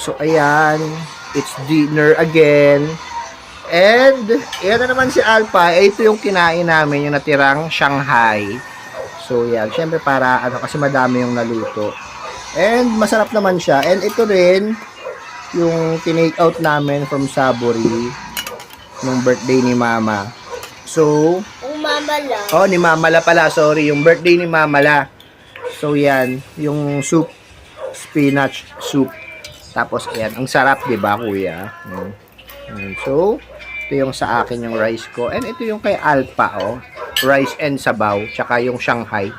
So, ayan. It's dinner again. And, ayan na naman si Alpha. Eh, ito yung kinain namin, yung natirang Shanghai. So, yan. Siyempre, para, ano, kasi madami yung naluto. And, masarap naman siya. And, ito rin, yung tinake out namin from Saburi nung birthday ni Mama. So, Umamala. oh, ni Mamala pala, sorry. Yung birthday ni Mamala. So, yan. Yung soup. Spinach soup. Tapos, ayan. Ang sarap, di ba, kuya? Mm. Mm. So, ito yung sa akin yung rice ko. And ito yung kay Alpa, oh. Rice and sabaw. Tsaka yung Shanghai.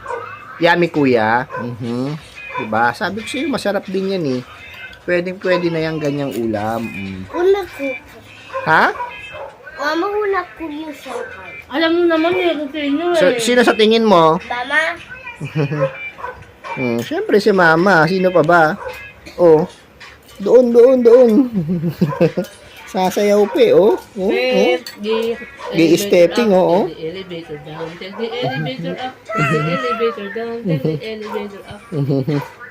Yummy, kuya. Mhm. Diba? Sabi ko sa'yo, masarap din yan, eh. Pwedeng pwede na yung ganyang ulam. Mm. Una ko. Ha? Mama, una ko yung Shanghai. Alam mo naman eh, kung sino So, eh. sino sa tingin mo? Mama, Hmm, syempre si mama. Sino pa ba? Oh. Doon, doon, doon. Sasayaw pa eh, oh. oh, oh. The Di stepping, oo. Take the elevator down, take the elevator up, take the elevator down, take the elevator up.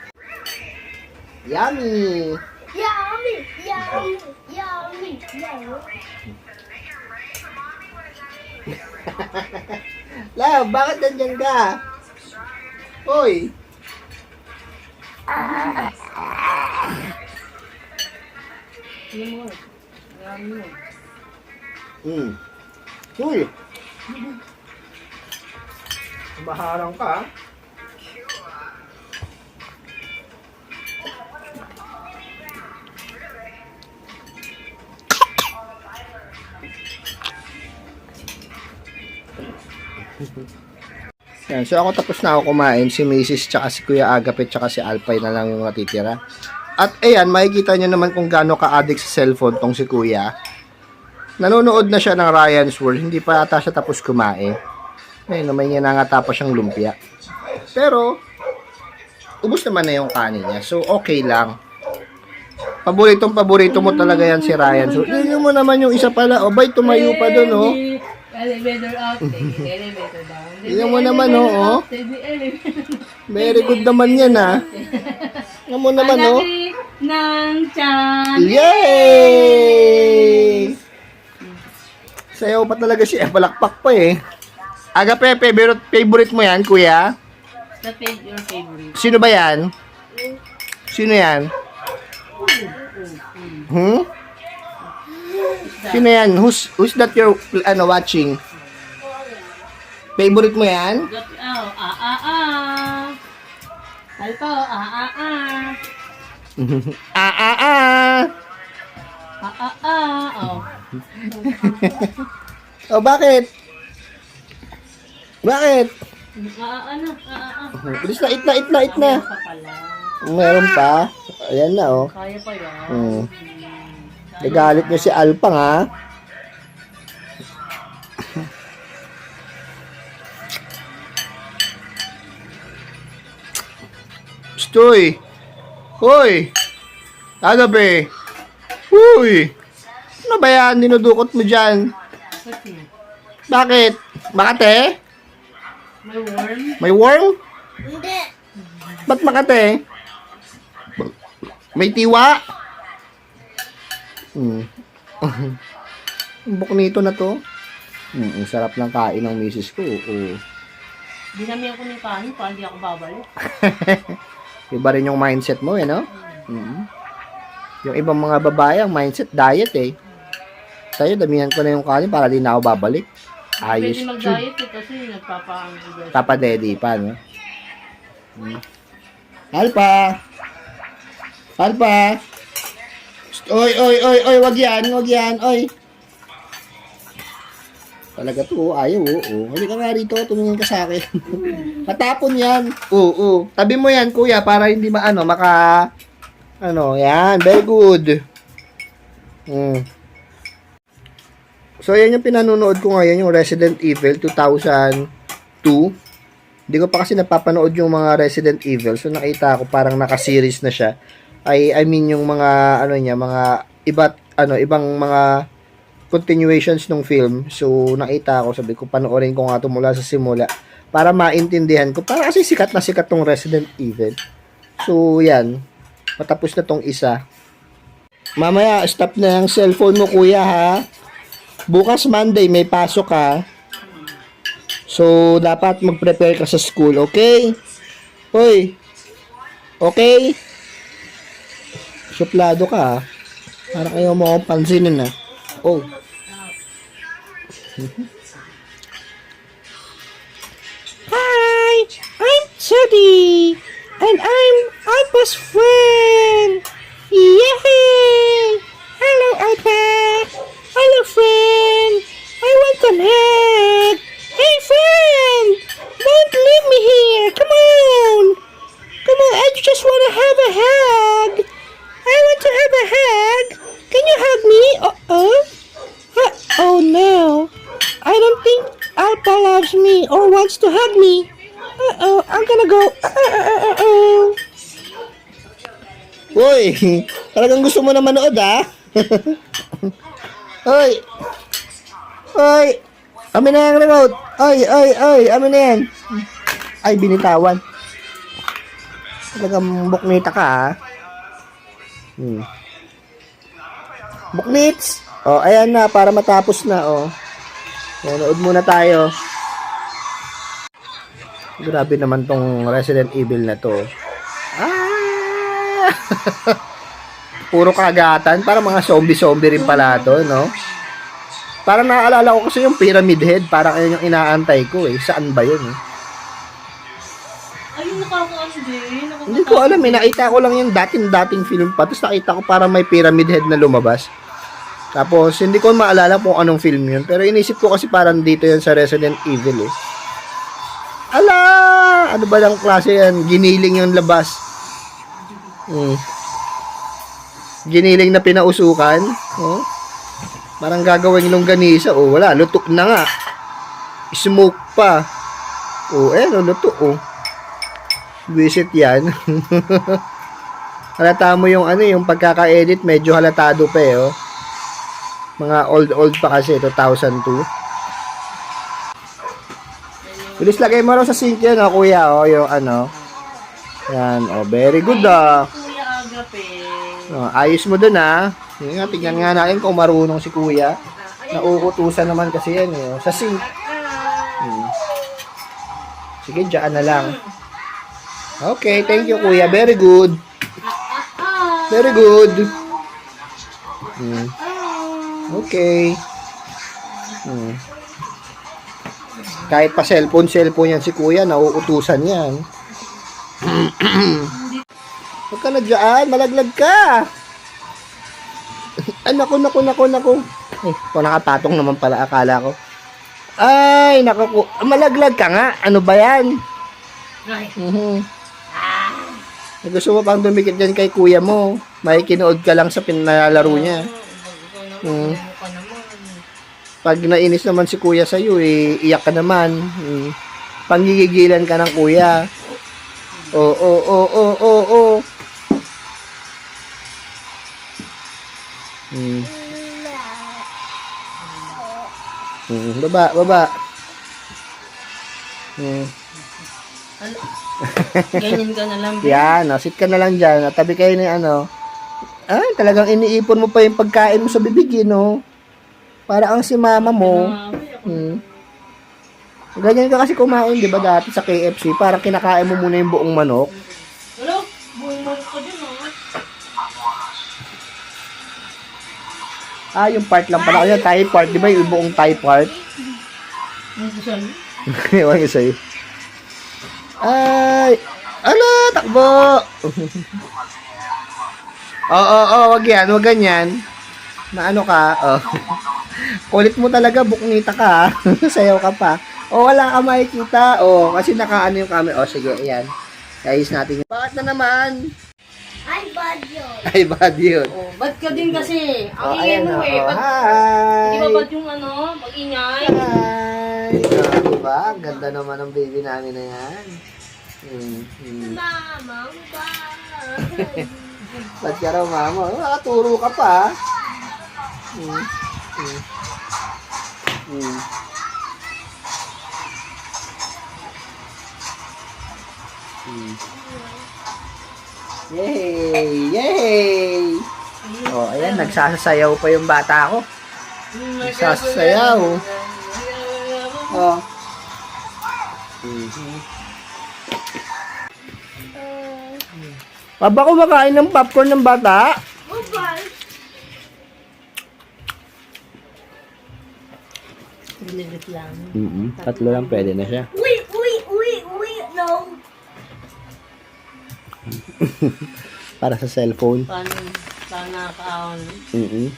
Yummy! yummy, yummy, yummy, yummy. Love, bakit nandyan ka? Hoy! Ano mo? Marami mo. Hmm. Hoy! Maharang ka, ah. Yan, so ako tapos na ako kumain, si Mrs. tsaka si Kuya Agapit tsaka si Alpay na lang yung natitira. At ayan, makikita nyo naman kung gaano ka-addict sa cellphone tong si Kuya. Nanonood na siya ng Ryan's World, hindi pa ata siya tapos kumain. Ayun, may niya nangatapos siyang lumpia. Pero, ubos naman na yung kanin niya, so okay lang. Paboritong paborito mo talaga yan si Ryan. So, yun mo naman yung isa pala. O, bay, tumayo pa dun, oh. Elevator up, elevator down. the mo naman, Take the elevator Very good naman yan, ha. Tingnan mo naman. Malaki ng tiyan. Yay! Sayaw pa talaga siya. Palakpak pa eh. Aga Pepe, favorite, favorite mo yan, kuya? The fa- your favorite. Sino ba yan? Sino yan? Hmm? Sino yan? Who's, who's that you're ano, watching? Favorite mo yan? Got, oh, ah, ah, ah. Alto, ah, ah, ah. Ah, ah, ah! Ah, ah, ah. Oh. Oh, bakit? Bakit? Ah, ah, ano? Ah, ah, ah. Bilis na, it na, it na, it na. Meron pa. Ayan na, oh. Kaya pa yan. Hmm. Nagalit niyo si Alpang, ha? Stoy! Hoy! Ano be? Uy! Ano ba yan? Dinudukot mo dyan? Bakit? Makate? may worm. May worm? Hindi. Ba't makate? May tiwa? Hmm. Ang buknito na to. Hmm, ang sarap ng kain ng misis ko. Oo. Dinami ako ng kanin pa, hindi ako babalik. Iba rin yung mindset mo eh, no? Mhm. Yung ibang mga babae, ang mindset, diet eh. Tayo, damihan ko na yung kanin para di na ako babalik. Ayos, Pwede mag-diet eh, kasi nagpapaano ko. Papa Daddy pa, no? Hmm. Alpa! Alpa! Oy, oy, oy, oy, wag yan, wag yan, oy. Talaga to, oh, ayaw, oo. Oh, oh. Halika nga rito, tumingin ka sa akin. Matapon yan. Oo, oo. Tabi mo yan, kuya, para hindi maano, maka... Ano, yan, very good. Hmm. So, yan yung pinanunood ko ngayon, yung Resident Evil 2002. Hindi ko pa kasi napapanood yung mga Resident Evil. So, nakita ko parang naka-series na siya. I, I mean, yung mga, ano niya, mga iba't, ano, ibang mga continuations ng film. So, nakita ko, sabi ko, panoorin ko nga ito mula sa simula para maintindihan ko. Para kasi sikat na sikat tong Resident Evil. So, yan. Matapos na tong isa. Mamaya, stop na yung cellphone mo, kuya, ha? Bukas Monday, may pasok, ha? So, dapat mag-prepare ka sa school, okay? Hoy! Okay? Suplado ka, ha? Para kayo mo akong pansinin, ha? Oh. Hi! I'm Teddy! And I'm Alpa's friend! Yay! Hello, Alpa! Hello, friend! I want some hug! Hey, friend! Uy, talagang gusto mo na manood, ha? Hoy! Hoy! Amin na yung remote! Ay, ay, ay! Amin na yan! Ay, binitawan. Talagang buknita ka, ha? Hmm. Buknits! Oh, ayan na, para matapos na, oh. Manood muna tayo. Grabe naman tong Resident Evil na to. Puro kagatan. Para mga zombie-zombie rin pala to, no? Para naaalala ko kasi yung Pyramid Head. Parang ayun yung inaantay ko eh. Saan ba yun eh? Ayun, nakakaano din. Hindi ko alam eh. Nakita ko lang yung dating-dating film pa. Tapos nakita ko parang may Pyramid Head na lumabas. Tapos, hindi ko maalala kung anong film yun. Pero inisip ko kasi parang dito yan sa Resident Evil eh. Ala! Ano ba lang klase yan? Giniling yung labas. Hmm. Giniling na pinausukan. Oh. Parang gagawing longganisa. Oh, wala. Luto na nga. Smoke pa. Oh, eh, no, luto. Oh. Visit yan. halata mo yung ano, yung pagkaka-edit, medyo halatado pa eh, oh. Mga old-old pa kasi, 2002. Bilis lagay mo sa sink yan, oh, kuya, oh, yung ano. Yan, oh, very good, ah. Oh, ayos mo dun, ah. Yun nga, tingnan nga natin kung marunong si kuya. Nauutusan naman kasi yan, eh, sa sink. Hmm. Sige, dyan na lang. Okay, thank you, kuya. Very good. Very good. Hmm. Okay. Hmm. Kahit pa cellphone, cellphone yan si kuya, nauutusan yan. Ka na dyan, malaglag ka. Ay, naku, naku, naku, naku. Eh, kung nakapatong naman pala, akala ko. Ay, naku, malaglag ka nga. Ano ba yan? Mhm. Eh, Gusto mo pang dumikit dyan kay kuya mo. May kinood ka lang sa pinalalaro niya. Hmm. Pag nainis naman si kuya sa iyo, eh, iyak ka naman. Hmm. Pangigigilan ka ng kuya. Oo, oo, oo, oo, oo, Hmm. Hmm. Baba, baba. Hmm. Ano? Ganyan ka na lang. be. Yan, oh, sit ka na lang dyan. At tabi kayo ni ano. Ay, talagang iniipon mo pa yung pagkain mo sa bibig, eh, no? Para ang si mama mo. Hmm. Ganyan ka kasi kumain, di ba, dati sa KFC. Parang kinakain mo muna yung buong manok. Ah, yung part lang pala. Yung Thai part, di ba yung buong Thai part? Ano? Ewan ko sa'yo. Ay! Ala, takbo! Oo, oo, oo, wag yan, wag ganyan. Maano ka, oh. Kulit mo talaga, buknita ka? Sayaw ka pa. O, wala ka makikita, oh, kasi nakaano yung camera. Oh, sige, ayan. Ayos natin. Bakit na naman? Ay, bad yun. Ay, bad yun. Oh, ba't ka din kasi? Ang Oh, ingay mo oh, eh. oh. Ba't, Hi! di ba ba't yung ano, mag-ingay? Hi! Oh, diba? Ang Ganda naman ng baby namin na yan. Hmm, hmm. Mama, bye. Ba't ka raw, mama? Oh, Nakaturo ka pa. Hmm. Hmm. Hmm. Hmm. Yay! Yay! Oh, ayan nagsasayaw pa yung bata ko. Nagsasayaw. Oh. Mhm. Baba kumakain ng popcorn ng bata. Bye-bye. Dililit lang. Mm Tatlo lang pwede na siya. Uy, Para sa cellphone. Paano, paano nakakaon? mm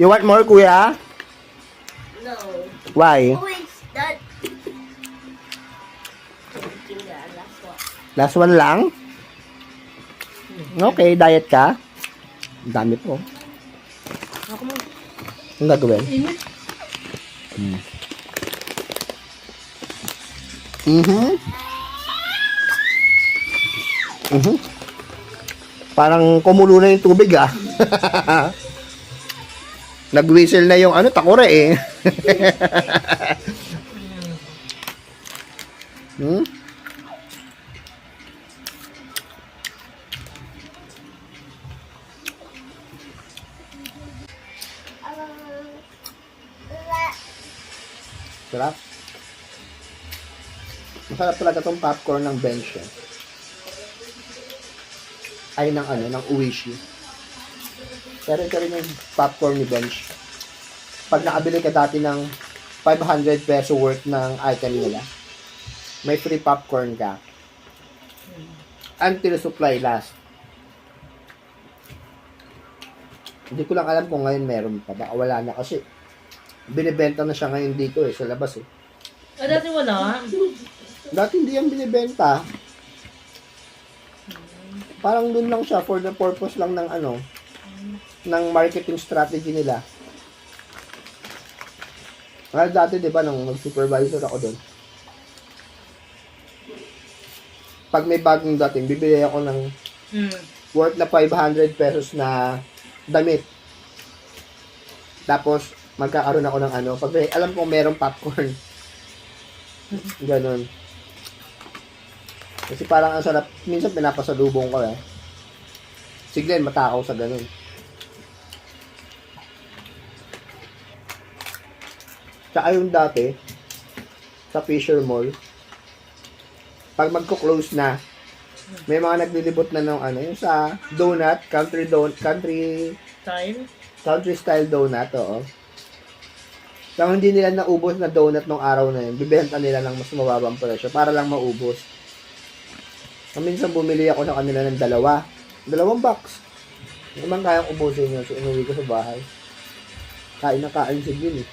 You want more, kuya? No. Why? Who is that? Kinga, last one. Lang? Okay, diet ka? Ang dami po. Ako mo. Ang gagawin? Init. Mhm. Mhm. Parang kumulo na yung tubig ah. Nag-whistle na yung ano, takore eh. hmm? Sarap. Masarap talaga tong popcorn ng bench eh. Ay, ng ano, ng Uishi. Pero ito rin yung popcorn ni bench. Pag nakabili ka dati ng 500 peso worth ng item nila, may free popcorn ka. Until supply last. Hindi ko lang alam kung ngayon meron pa. Baka wala na kasi. Binibenta na siya ngayon dito eh, sa labas eh. Ah, dati wala. Dati hindi yan binibenta. Parang dun lang siya for the purpose lang ng ano, ng marketing strategy nila. Kaya dati, di ba, nung nag-supervisor ako doon, pag may bagong dating, bibili ako ng Hmm. worth na 500 pesos na damit. Tapos, magkakaroon ako ng ano, pag may, alam ko merong popcorn. Ganon. Kasi parang ang sarap, minsan pinapasalubong ko eh. Si Glenn matakaw sa ganon. Tsaka yung dati, sa Fisher Mall, pag magko-close na, may mga naglilibot na ng ano, yung sa donut, country donut, country Time? country style donut, oo. Kung hindi nila naubos na donut nung araw na yun, bibenta nila ng mas mababang presyo para lang maubos. Kung minsan bumili ako sa kanila ng dalawa. Dalawang box. Hindi naman kayang ubusin yun. So, inuwi ko sa bahay. Kain na kain si Gil eh.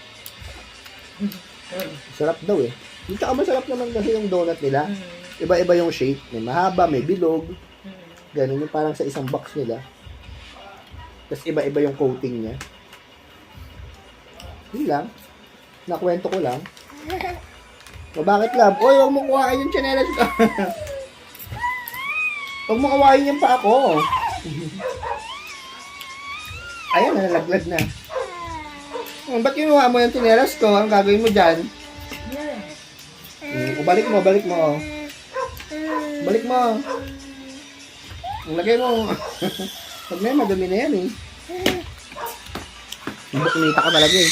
Sarap daw eh. Yung tsaka masarap naman kasi yung donut nila. Hmm. Iba-iba yung shape. May mahaba, may bilog. Hmm. Ganun yung parang sa isang box nila. Tapos iba-iba yung coating niya. Yun lang. Nakwento ko lang. O bakit love? Oy, huwag mo kuhain yung chanelas ko. huwag mo kawain yung pa ako. Ayan, nalalaglag na. Oh, ba't kinuha mo yung chinelas ko? Ang gagawin mo dyan? Yeah. Mm, o, balik mo, balik mo. Balik mo. Ang lagay mo. Pag yun, madumi na yan eh. Kumita ka talaga eh.